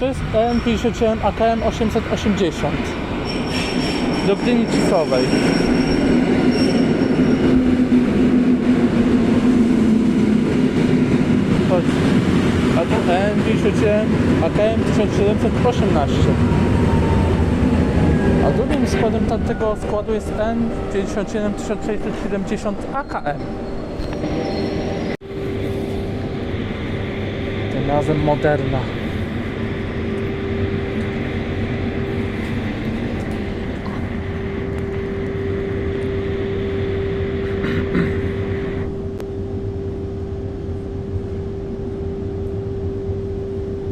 To jest EM57 AKM 880 do Gdyni Cisowej. Chodź. A tu EM57 AKM 1718. A drugim składem tamtego składu jest N57 1670 AKM. Tym razem Moderna.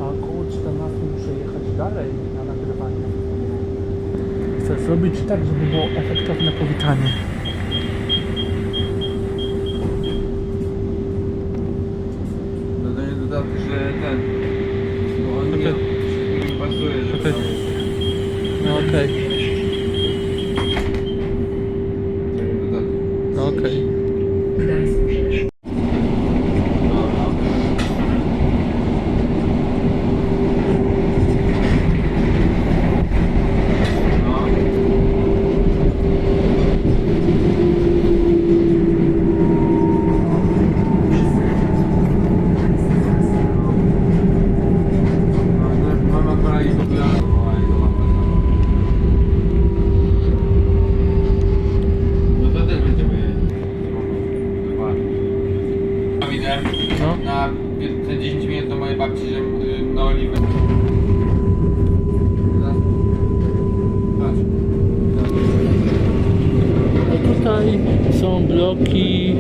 A około 14 muszę jechać dalej na nagrywanie. Chcę zrobić tak, żeby było efektowne powitanie. Dodaję dodatek, że ten. Bo on nie, nie pasuje, że No okej, ten dodatek. no okej. No, no. No. No, no, mam akurat i popularną, a i to mam No to też będziemy jeździć. Dokładnie. Idę No. na pi- te 10 minut do mojej babci, że y, na oliwę. No tutaj są bloki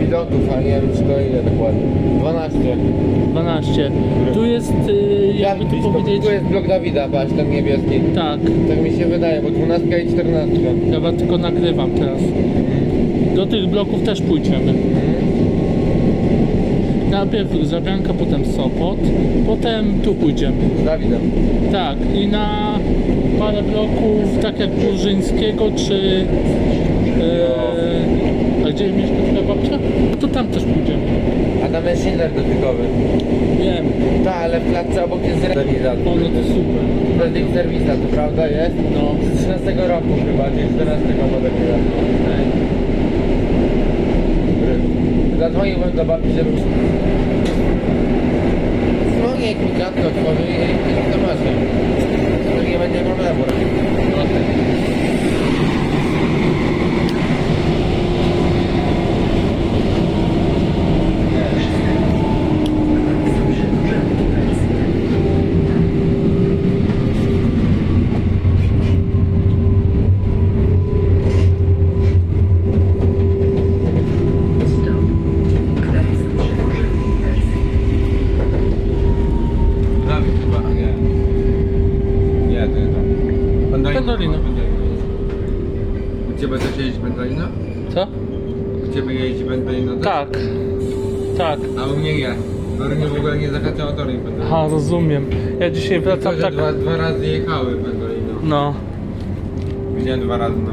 Pilotów, a nie wiem czy to ile dokładnie. 12. 12. Tu jest, y, jakby tu powiedzieć, Tu jest blok Dawida, patrz, ten niebieski. tak, Tak mi się wydaje, bo 12 i 14. ja wam tylko nagrywam teraz. Do tych bloków też pójdziemy. Najpierw Zabianka, potem Sopot, potem tu pójdziemy. Z Dawidem. Tak, i na parę bloków, tak jak Burzyńskiego, czy... E, a gdzie mieszka twoja babcia? To tam też pójdziemy. A tam jest Schindler dotykowy. Wiem, Tak, ale w klatce obok jest rewizat. ono to super. To prawda jest? No, Z 13 roku chyba, czy 14 modelu. Zadzwoniłbym do babci, żeby... Dzwonię, jak mi otworzy i i to masz. To nie będzie problemu. Dawid chyba, a nie. Nie, to nie to. Pendolino. Pendolino. U Ciebie też jeździ Pendolino? co? U Ciebie jeździ Pendolino też? Tak, tak. A u mnie nie. Tory w ogóle nie zahacza o tory Pendolino. Aha, rozumiem. Ja dzisiaj wracam Tylko, że tak... dwa, dwa razy jechały Pendolino. No, Widziałem dwa razy na